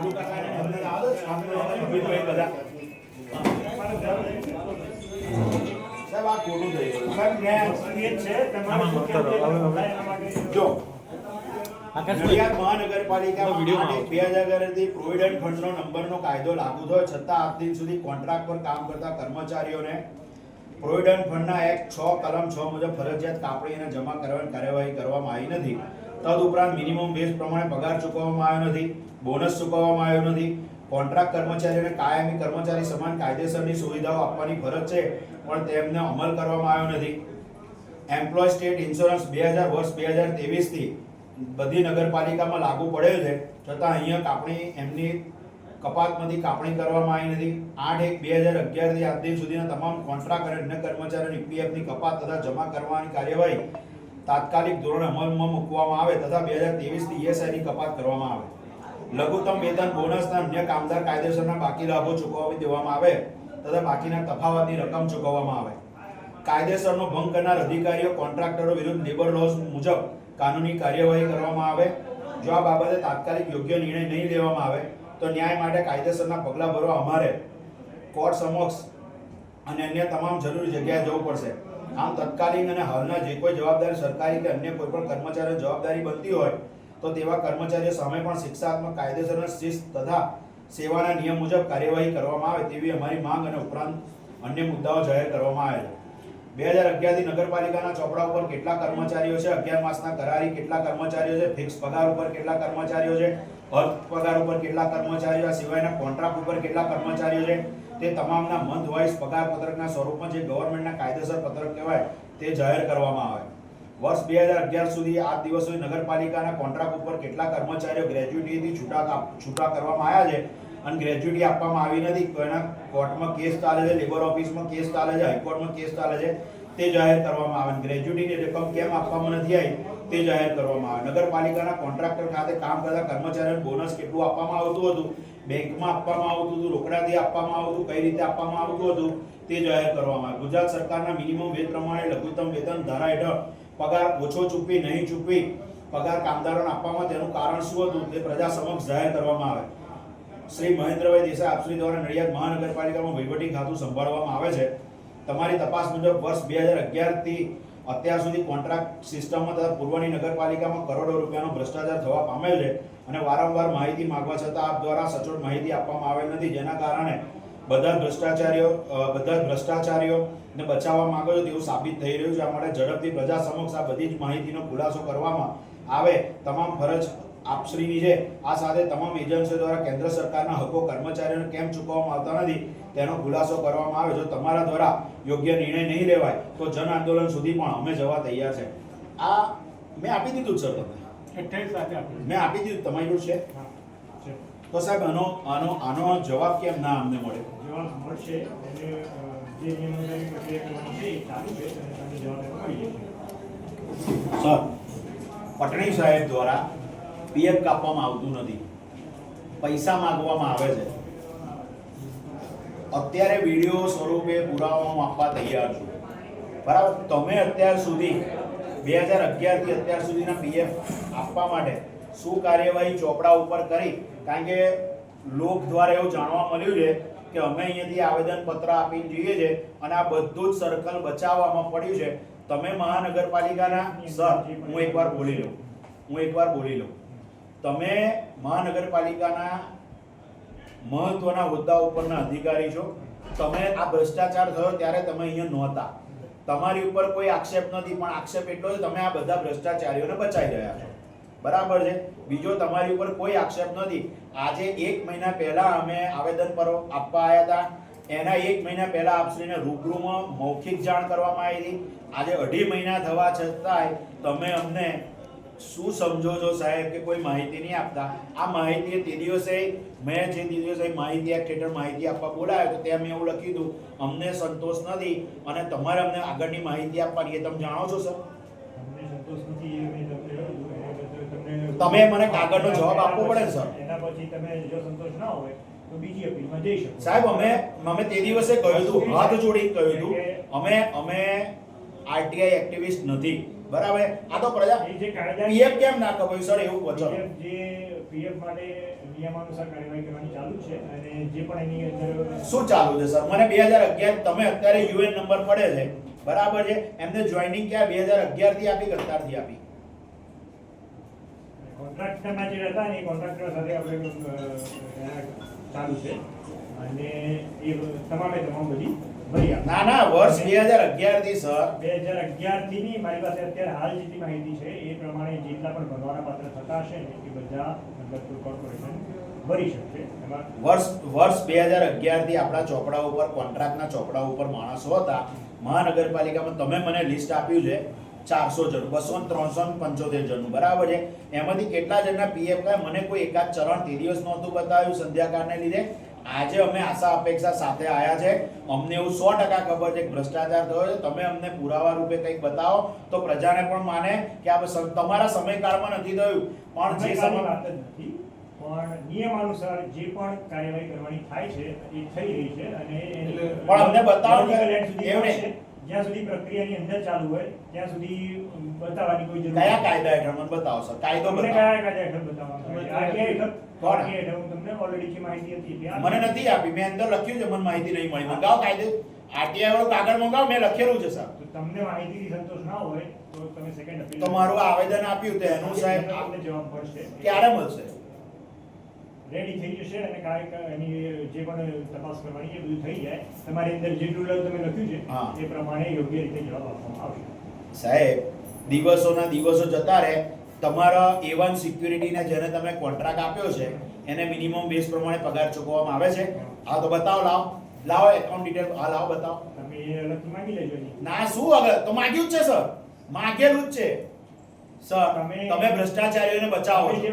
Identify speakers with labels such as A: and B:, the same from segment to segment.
A: જ મહાનગરપાલિકા બે હજાર પ્રોવિડન્ટ ફંડનો નંબરનો કાયદો લાગુ થયો. છતાં આજ દિન સુધી કોન્ટ્રાક્ટ પર કામ કરતા કર્મચારીઓને પ્રોવિડન્ટ ફંડના એક છ કલમ છ મુજબ ફરજિયાત કાપણી જમા કરવાની કાર્યવાહી કરવામાં આવી નથી. તદુપરાંત મિનિમમ વેજ પ્રમાણે પગાર ચૂકવવામાં આવ્યો નથી. બોનસ ચૂકવવામાં આવ્યો નથી. કોન્ટ્રાક્ટ કર્મચારીઓને કાયમી કર્મચારી સમાન કાયદેસરની સુવિધાઓ આપવાની ફરજ છે, પણ તેમને અમલ કરવામાં આવ્યો નથી. એમ્પ્લોય સ્ટેટ ઇન્સ્યોરન્સ બે હજાર વર્ષ બે હજાર ત્રેવીસથી બધી નગરપાલિકામાં લાગુ પડેલ છે. છતાં અહીંયા કાપણી, એમની કપાતમાંથી કાપણી કરવામાં આવી નથી. આઠ એક બે હજાર અગિયારથી આજ દિન સુધીના તમામ કોન્ટ્રાક્ટ અને અન્ય કર્મચારીઓની પીએફની કપાત તથા જમા કરવાની કાર્યવાહી તાત્કાલિક ધોરણે અમલમાં મૂકવામાં આવે તથા બે હજાર ત્રેવીસથી ઈએસઆઈની કપાત કરવામાં આવે. લઘુત્તમ વેતન બોનસના અન્ય કામદાર કાયદેસરના બાકી લાભો ચૂકવવી દેવામાં આવે તથા બાકીના તફાવતની રકમ ચૂકવવામાં આવે. કાયદેસરનો ભંગ કરનાર અધિકારીઓ, કોન્ટ્રાક્ટરો વિરુદ્ધ લેબર લોસ મુજબ કાનૂની કાર્યવાહી કરવામાં આવે. જો આ બાબતે તાત્કાલિક યોગ્ય નિર્ણય નહીં લેવામાં આવે, તો ન્યાય માટે કાયદેસરના પગલાં ભરવા અમારે કોર્ટ સમક્ષ અને અન્ય તમામ જરૂરી જગ્યાએ જવું પડશે. આમ તત્કાલીન અને હાલના જે કોઈ જવાબદારી સરકારી કે અન્ય કોઈ પણ કર્મચારીઓ જવાબદારી બનતી હોય તો તેવા કર્મચારીઓ સામે પણ શિક્ષાત્મક કાયદેસરના શિસ્ત તથા સેવાના નિયમ મુજબ કાર્યવાહી કરવામાં આવે તેવી અમારી માંગ અને ઉપરાંત અન્ય મુદ્દાઓ જાહેર કરવામાં આવે છે બે હજાર અગિયારથી નગરપાલિકાના ચોપડા ઉપર કેટલા કર્મચારીઓ છે, અગિયાર માસના કરારી કેટલા કર્મચારીઓ છે ફિક્સ પગાર ઉપર કેટલા કર્મચારીઓ છે અર્ધ પગાર ઉપર કેટલા કર્મચારીઓ આ સિવાયના કોન્ટ્રાક્ટ ઉપર કેટલા કર્મચારીઓ છે, તે તમામના મંથ વાઇઝ પગાર પત્રકના સ્વરૂપમાં જે ગવર્મેન્ટના કાયદેસર પત્રક કહેવાય તે જાહેર કરવામાં આવે. વર્ષ બે હજાર અગિયાર સુધી આ દિવસ સુધી નગરપાલિકાના કોન્ટ્રાક્ટ ઉપર કેટલા કર્મચારીઓ ગ્રેજ્યુટીથી છૂટા છૂટા કરવામાં આવ્યા છે અને ગ્રેજ્યુટી આપવામાં આવી નથી એના કોર્ટમાં કેસ ચાલે છે, લેબર ઓફિસમાં કેસ ચાલે છે, હાઈકોર્ટમાં કેસ ચાલે છે, તે જાહેર કરવામાં આવે ગ્રેજ્યુટીની રકમ કેમ આપવામાં નથી આવી, તે જાહેર કરવામાં આવે નગરપાલિકાના કોન્ટ્રાક્ટર ખાતે કામ કરતા કર્મચારીઓને બોનસ કેટલું આપવામાં આવતું હતું, બેંકમાં આપવામાં આવતું હતું, રોકડાથી આપવામાં આવતું કઈ રીતે આપવામાં આવતું હતું, તે જાહેર કરવામાં આવે ગુજરાત સરકારના મિનિમમ વેજ પ્રમાણે લઘુત્તમ વેતન ધારા હેઠળ પગાર ઓછો ચૂકવી, નહીં ચૂકવી, પગાર કામદારોને આપવામાં તેનું કારણ શું હતું તે પ્રજા સમક્ષ જાહેર કરવામાં આવે. શ્રી મહેન્દ્રભાઈ દેસાઈ આપશ્રી દ્વારા નડિયાદ મહાનગરપાલિકામાં વહીવટી ખાતું સંભાળવામાં આવે છે. તમારી તપાસ મુજબ વર્ષ બે હજાર અગિયારથી અત્યાર સુધી કોન્ટ્રાક્ટ સિસ્ટમમાં તથા પૂર્વની નગરપાલિકામાં કરોડો રૂપિયાનો ભ્રષ્ટાચાર થવા પામેલ છે અને વારંવાર માહિતી માંગવા છતાં આપ દ્વારા સચોટ માહિતી આપવામાં આવેલ નથી, જેના કારણે બધા ભ્રષ્ટાચારીઓ બધા ભ્રષ્ટાચારીઓને બચાવવા માંગો છો તેવું સાબિત થઈ રહ્યું છે. આ માટે ઝડપથી પ્રજા સમક્ષ આ બધી જ માહિતીનો ખુલાસો કરવામાં આવે. તમામ ફરજ આપશ્રીની છે. આ સાથે તમામ એજન્સીઓ દ્વારા કેન્દ્ર સરકારના હકો કર્મચારીઓને કેમ ચૂકવવામાં આવતા નથી તેનો ખુલાસો કરવામાં આવે. જો તમારા દ્વારા યોગ્ય નિર્ણય નહીં લેવાય તો જન આંદોલન સુધી પણ અમે જવા તૈયાર છે. આ મેં આપી દીધું સર તમને? મેં આપી દીધું. તમારી છે. તો સાહેબ આનો આનો આનો જવાબ કેમ ના અમને મળે?
B: જવાબ મળશે અને જે નિયમોની પ્રક્રિયા છે એ ચાલુ છે અને તમને જવાબ મળી જશે.
A: સર પટણી સાહેબ દ્વારા પીએફ કાપવામાં આવતું નથી. પૈસા માંગવામાં આવે છે. અત્યારે વીડિયો સ્વરૂપે પુરાવા આપવા તૈયાર છું. બરાબર? તમે અત્યાર સુધી બે હજાર અગિયારથી અત્યાર સુધીના પીએફ આપવા માટે શું કાર્યવાહી ચોપડા ઉપર કરી કારણ કે લોક દ્વારા એવું જાણવા મળ્યું છે કે અમે અહીંયાથી આવેદન પત્ર આપીને જઈએ છે અને આ બધું જ સર્કલ બચાવવામાં પડ્યું છે. તમે મહાનગરપાલિકાના, સર, હું એકવાર બોલી લઉં. હું એકવાર બોલી લઉં. તમે મહાનગરપાલિકાના મહત્વના હોદ્દા ઉપરના અધિકારી છો. તમે આ ભ્રષ્ટાચાર થયો ત્યારે તમે અહીંયા નહોતા. તમારી ઉપર કોઈ આક્ષેપ નથી, પણ આક્ષેપ એટલો તમે આ બધા ભ્રષ્ટાચારીઓને બચાવી રહ્યા છો. બરાબર છે? બીજો તમારી ઉપર કોઈ આક્ષેપ નથી. આજે એક મહિના પહેલા અમે આવેદન પર આપવા આવ્યા હતા. એના એક મહિના પહેલા આપશ્રીને રૂબરૂમાં મૌખિક જાણ કરવામાં આવી હતી. આજે અઢી મહિના થવા છતાંય તમે અમને શું સમજો છો સાહેબ કે કોઈ માહિતી નહીં આપતા? આ માહિતી તે દિવસે મેં જે દિવસે માહિતી એક્ટ હેઠળ માહિતી આપવા બોલાયો તો મેં એવું લખ્યું હતું. અમને સંતોષ નથી અને તમારે અમને આગળની માહિતી આપવાની એ તમે જાણો છો સર
B: તમને સંતોષ નથી એ મેં તમને કહ્યું હતું. એના બદલ તમને
A: તમે મને કાગળનો જવાબ આપવો પડે ને, સર.
B: એના પછી તમે જો સંતોષ ના હોય તો બીજી અપીલમાં જઈ શકો.
A: સાહેબ અમે અમે તે દિવસે કહ્યું હતું હાથ જોડી કહ્યું હતું. અમે અમે આરટીઆઈ એક્ટિવિસ્ટ નથી. બરાબર? આ તો પ્રજા
B: જે
A: પીએફ કેમ ના કપાયું સર એવું
B: વચન? જે પીએફ માટે નિયમાનુસાર કાર્યવાહી કરવાની ચાલુ છે અને જે પણ એની અંદર
A: શું ચાલુ છે સર? મને બે હજાર અગિયાર તમે અત્યારે યુએન નંબર પડે છે. બરાબર છે? એમને જોઈનિંગ ક્યાં? બે હજાર અગિયારથી આપી કે અત્યારથી આપી?
B: કોન્ટ્રાક્ટરના જે હતા એ કોન્ટ્રાક્ટર સાથે આપણે ચાલુ છે. અને એ તમામે તમામ બધી
A: ના ના વર્ષ બે હજાર અગિયારથી સર.
B: બે હજાર અગિયારથી ની મારી પાસે અત્યારે હાલ જેટલી માહિતી છે એ પ્રમાણે જેટલા પણ ભરવાના પાત્ર થતા હશે ને એ બધા મતલબ કોર્પોરેશન ભરી શકશે. એમાં
A: વર્ષ વર્ષ બે હજાર અગિયારથી આપણા ચોપડા ઉપર કોન્ટ્રાક્ટના ચોપડા ઉપર માણસો હતા. મહાનગરપાલિકામાં તમે મને લિસ્ટ આપ્યું છે. ચારસો જણ બસો ને ત્રણસો ને પંચોતેર જણનું બરાબર છે? એમાંથી કેટલા જણના પીએફ કાય મને કોઈ એકાદ ચરણ તે દિવસ નહોતું બતાવ્યું સંધ્યાકાળને લીધે. આજે અમે આશા અપેક્ષા સાથે આવ્યા છે. અમને એવું સો ટકા ખબર છે કે ભ્રષ્ટાચાર થયો છે. તમે અમને પુરાવા રૂપે કંઈક બતાવો તો પ્રજાને પણ માને કે આ તમારા સમયકાળમાં નથી થયું. પણ જે સમય
B: વાત નથી. પણ નિયમ અનુસાર જે પણ કાર્યવાહી કરવાની થાય છે એ થઈ રહી છે અને
A: પણ અમને બતાવો કે
B: જ્યાં સુધી પ્રક્રિયાની અંદર ચાલુ હોય ત્યાં સુધી બતાવવાની કોઈ જરૂર
A: કયા કાયદા હેઠળ મને બતાવો સર કાયદો બતાવો.
B: કયા કાયદા હેઠળ બતાવવાનો છે? હેઠળ?
A: કોણ?
B: હેઠળ હું તમને ઓલરેડી માહિતી હતી.
A: મને નથી આપી. મેં અંદર લખ્યું છે મને માહિતી નહીં મળી. મંગાવો કાયદો. આરટીઆઈ વાળો કાગળ મંગાવો મેં લખેલું છે સર
B: તમને માહિતી સંતોષ ના હોય તો તમે સેકન્ડ અપીલ
A: તો મારું આવેદન આપ્યું તો એનું સાહેબ
B: આપને જવાબ મળશે.
A: ક્યારે મળશે?
B: રેડી થઈ જશે અને કાંઈક એની જે પણ તપાસ કરવાની એ બધું થઈ જાય. તમારી અંદર જેટલું તમે લખ્યું. છે એ પ્રમાણે યોગ્ય રીતે જવાબ આપવામાં આવશે.
A: સાહેબ દિવસોના દિવસો જતા રહે. તમારા એવન સિક્યુરિટીને જેને તમે કોન્ટ્રાક્ટ આપ્યો છે એને મિનિમમ બેઝ પ્રમાણે પગાર ચૂકવવામાં આવે છે. આ તો બતાવો લાવો. લાવો એકાઉન્ટ ડિટેલ આ લાવો બતાવો.
B: તમે એ અલગથી માંગી લેજો.
A: ના શું અગર? તો માંગ્યું જ છે સર. માગેલું જ છે. સર
B: તમે-
A: તમે ભ્રષ્ટાચારીઓને બચાવો
B: જે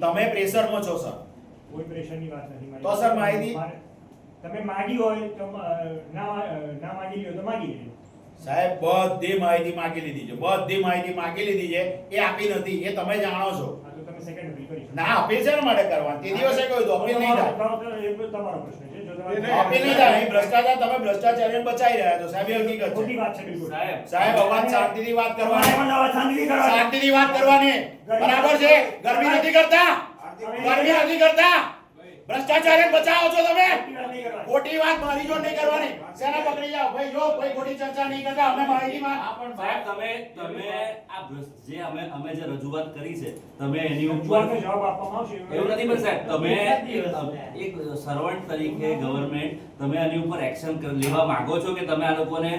A: તમે પ્રેશરમાં છો સર.
B: કોઈ પ્રેશરની વાત નથી
A: તો સર માહિતી?
B: તમે માગી હોય તો ના ના માગી લ્યો તો માગી લેજો.
A: સાહેબ બધી માહિતી માગી લીધી છે બધી માહિતી માગી લીધી છે એ આપી નથી એ તમે જાણો છો. ના અપીલ છે ને માટે કરવાની? તે દિવસે કહ્યું હતું અપીલ નહીં થાય.
B: તમારો- તમારો- એ તમારો પ્રશ્ન છે જો તમારે-
C: એ નહીં,
A: અપીલ નહીં થાય ભ્રષ્ટાચાર તમે ભ્રષ્ટાચારીઓને બચાવી રહ્યા છો સાહેબ હકીકત
B: ખોટી વાત છે બિલકુલ.
D: સાહેબ.
A: સાહેબ અવાજ શાંતિથી વાત કરવાની.
B: પણ અવાજ શાંતિથી કરવાનો.
A: શાંતિથી વાત કરવાની. બરાબર છે? ગરમી નથી કરતા? ગરમી નથી કરતા? ભ્રષ્ટાચારીને બચાવો છો તમે?
B: ખોટી વાત
A: મારી જો નહીં કરવાની. સેના પકડી જાઓ? ભાઈ જો કોઈ ખોટી ચર્ચા નહીં કરતા અમે માહિતી
D: માં પણ સાહેબ તમે તમે આ જે અમે અમે જે રજૂઆત કરી છે તમે એની ઉપર
B: જવાબ આપવામાં આવશે.
D: એવું નથી પણ સાહેબ તમે એક સર્વન્ટ તરીકે ગવર્નમેન્ટ તમે આની ઉપર એક્શન લેવા માંગો છો કે તમે આ લોકોને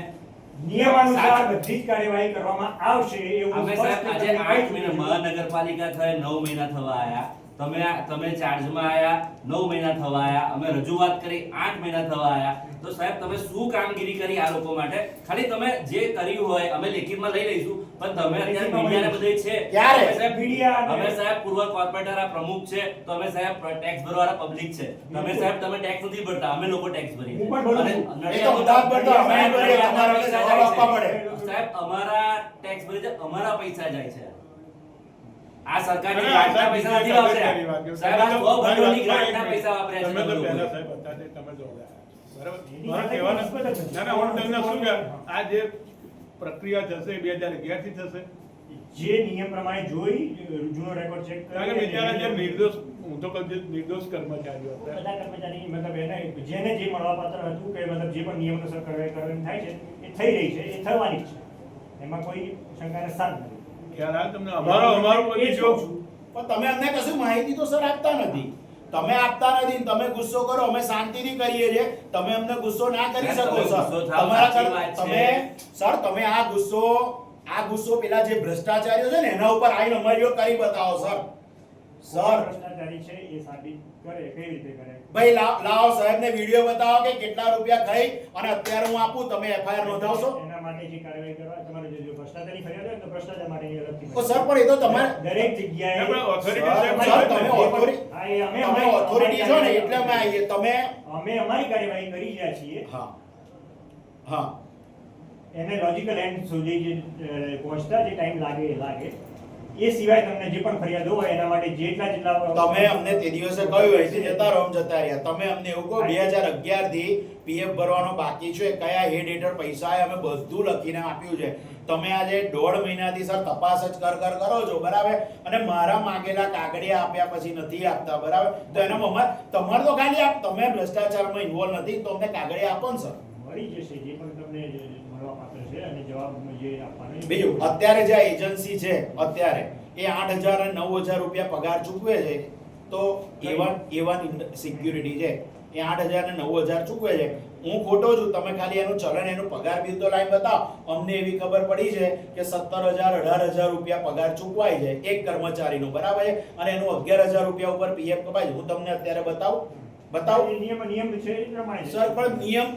B: નિયમાનુસાર બધી જ કાર્યવાહી કરવામાં આવશે એવું સ્પષ્ટ
D: આજે
B: રીતે
D: મહિના મહાનગરપાલિકા થાય નવ મહિના થવા આયા. તમે તમે ચાર્જમાં આયા નવ મહિના થવા આયા અમે રજૂઆત કરી આઠ મહિના થવા આયા. તો સાહેબ તમે શું કામગીરી કરી આ લોકો માટે? ખાલી તમે જે કર્યું હોય અમે લેખિતમાં લઈ લઈશું પણ તમે અત્યારે મીડિયાને બધે છે? અમે સાહેબ
B: મીડિયા
D: અમે સાહેબ પૂર્વ કોર્પોરેટર આ પ્રમુખ છે તો અમે સાહેબ ટેક્સ ભરવાના પબ્લિક છે. તમે સાહેબ તમે ટેક્સ નથી ભરતા અમે લોકો ટેક્સ ભરીએ. સાહેબ અમારા ટેક્સ ભરી છે અમારા પૈસા જાય છે. આ સરકારની ગ્રાન્ટના પૈસા નથી
C: કરી.
D: સાહેબ આ
C: તમે ભંડોળની
D: ગ્રાન્ટના પૈસા વાપર્યા છે
C: તમે તો પહેલા સાહેબ હતા તે તમે જો બરાબર? મારે કહેવાનું-
B: કોઈ નથી.
C: ના ના હું તમને શું કહે? આ જે પ્રક્રિયા થશે બે હજાર અગિયારથી થશે.
B: જે નિયમ પ્રમાણે જોઈ જૂનો રેકોર્ડ ચેક
C: કારણ કે બિચારા જે નિર્દોષ હું તો કહું નિર્દોષ કર્મચારીઓ હતા.
B: બધા કર્મચારી મતલબ એને જેને જે મળવાપાત્ર હતું કે મતલબ જે પણ નિયમ કાર્યવાહી કરવાની થાય છે એ થઈ રહી છે એ થવાની છે. એમાં કોઈ શંકાને સ્થાન નથી.
C: ખ્યાલ આવે તમને અમારો અમારો બધી
B: જ છું.
A: પણ તમે અમને કશું માહિતી તો સર આપતા નથી. તમે આપતા નથી તમે ગુસ્સો કરો અમે શાંતિથી કરીએ છીએ. તમે અમને ગુસ્સો ના કરી શકો
D: તમે
A: સર. તમારા. તમે સર તમે આ ગુસ્સો આ ગુસ્સો પેલા જે ભ્રષ્ટાચારીઓ છે ને એના ઉપર આઈને અમારીઓ કરી બતાવો સર. સર
B: ભ્રષ્ટાચારી છે એ સાબિત કરે કઈ રીતે કરે?
A: ભાઈ લાવો સાહેબને વીડિયો બતાવો કે કેટલા રૂપિયા ખાઈ અને અત્યારે હું આપું તમે એફઆઈઆર નોંધાવશો?
B: એના માટે જે કાર્યવાહી કરવા તમારે જો ભ્રષ્ટાચારની ફરિયાદ હોય તો ભ્રષ્ટાચાર માટેની અલગથી
A: તો સર પણ એ તો તમારે
B: દરેક જગ્યાએ
C: ના, પણ
A: સર,
C: સાહેબ
A: સર,
C: તમારી
A: તમે
C: પાસે
A: authority-
B: અમે અમારી-
A: ઓથોરિટી છો ને એટલે અમે આવીએ તમે
B: અમે અમારી કાર્યવાહી કરી રહ્યા છીએ.
A: હા. હા.
B: એને લોજિકલ એન્ડ સુધી જે પહોંચતા જે ટાઈમ લાગે એ લાગે. એ સિવાય તમને જે પણ ફરિયાદો હોય એના માટે જેટલા જેટલા
A: તમે અમને તે દિવસે કહ્યું અહીંથી જતા રહો જતા રહ્યા. તમે અમને એવું કહો બે હજાર અગિયારથી પીએફ ભરવાનો બાકી છે કયા હેડ હેઠળ પૈસા અમે બધું લખીને આપ્યું છે. તમે આજે દોઢ મહિનાથી સર તપાસ જ કર કર કરો છો બરાબર? અને મારા માંગેલા કાગળિયા આપ્યા પછી નથી આપતા બરાબર? તો એનો મમ્મા તમારે તો ખાલી આપ તમે ભ્રષ્ટાચારમાં ઇન્વોલ્વ નથી તો અમને કાગળિયા આપો ને સર.
B: મળી જશે જે પણ તમને
A: બીજું અત્યારે જે એજન્સી છે અત્યારે એ આઠ હજાર અને નવ હજાર રૂપિયા પગાર ચૂકવે છે તો એવા એવા સિક્યુરિટી છે એ આઠ હજાર અને નવ હજાર ચૂકવે છે. હું ખોટો છું તમે ખાલી એનું ચલણ એનું પગાર બિલ તો લાઈન બતાવો. અમને એવી ખબર પડી છે કે સત્તર હજાર અઢાર હજાર રૂપિયા પગાર ચૂકવાય છે એક કર્મચારીનો બરાબર છે? અને એનું અગિયાર હજાર રૂપિયા ઉપર પીએફ કપાય છે. હું તમને અત્યારે બતાવું બતાવું.
B: નિયમ નિયમ છે.
A: સર પણ નિયમ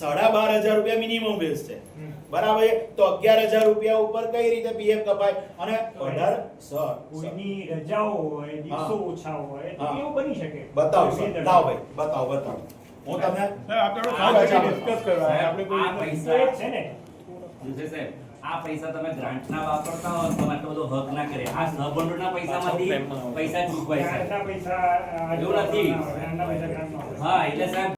A: સાડા બાર હજાર રૂપિયા મિનિમમ વેજ છે. બરાબર તો અગિયાર હજાર રૂપિયા ઉપર કઈ રીતે પીએફ કપાય? અને અઢાર સર.
B: કોઈની રજાઓ હોય દિવસો ઓછા હોય એવું બની શકે.
A: બતાવો સર. લાવ ભાઈ બતાવો બતાવો. હું તમને
C: સાહેબ આપણે ખાસ ડિસ્કસ કરવા આપણે કોઈ
D: આ પૈસા
B: છે ને?
D: સાહેબ? આ પૈસા તમે ગ્રાન્ટના વાપરતા હો તો આટલો બધો હક ના કરે. આ સહભંડોળના પૈસામાંથી પૈસા ચૂકવાય છે
B: પૈસા
D: એવું નથી.
B: પૈસા
D: હા એટલે સાહેબ